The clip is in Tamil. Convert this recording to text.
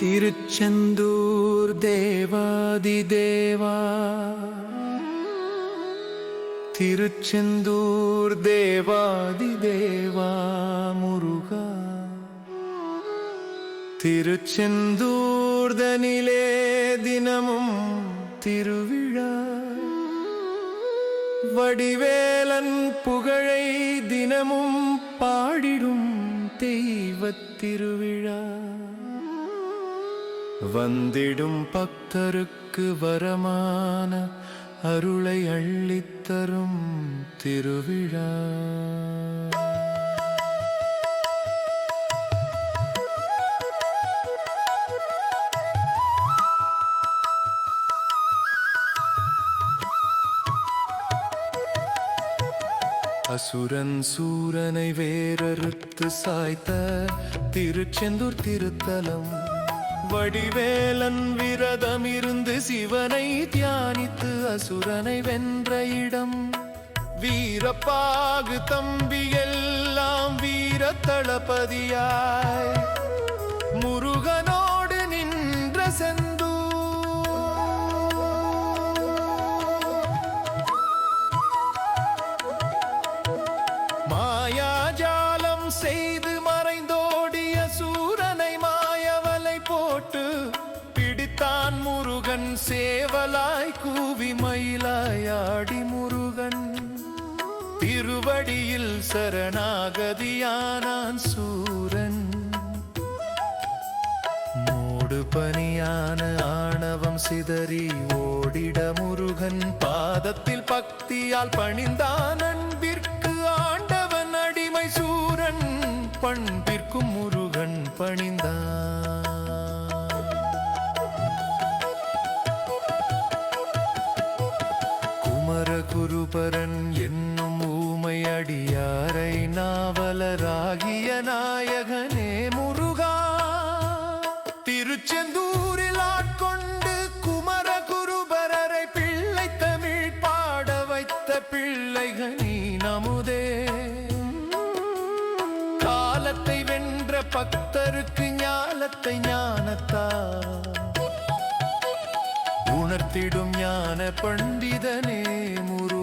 திருச்செந்தூர் தேவாதி தேவா. திருச்செந்தூர் தேவாதி தேவா முருகா. திருச்செந்தூர்தனிலே தினமும் திருவிழா. வடிவேலன் புகழை தினமும் பாடிடும் தெய்வத் திருவிழா. வந்திடும் பக்தருக்கு வரமான அருளை அள்ளித்தரும் திருவிழா. அசுரன் சூரனை வேறறுத்து சாய்த்த திருச்செந்தூர் திருத்தலம் வடிவேலன் விரதம் இருந்து சிவனை தியானித்து அசுரனை வென்ற இடம். வீரப்பாகு தம்பி எல்லாம் வீர தளபதியாய் முருகனோடு நின்ற செந்தூர் மாயாஜாலம் செய்து முருகன் சேவலாய் கூவி மயிலாயாடி முருகன். திருவடியில் சரணாகதியானான் சூரன். மூடு பனியான ஆணவம் சிதறி ஓடிட முருகன். பாதத்தில் பக்தியால் பணிந்தான் அன்பிற்கு. குமரகுருபரன் என்னும் ஊமை அடியாரை நாவலராகிய நாயகனே முருகா. திருச்செந்தூரில் ஆட்கொண்டு குமர குருபரரை பிள்ளை தமிழ் பாட வைத்த பிள்ளைகனி நமுதே. காலத்தை வென்ற பக்தருக்கு ஞாலத்தை ஞானத்தா உணர்த்திடும் ஞான பண்டிதனே முரு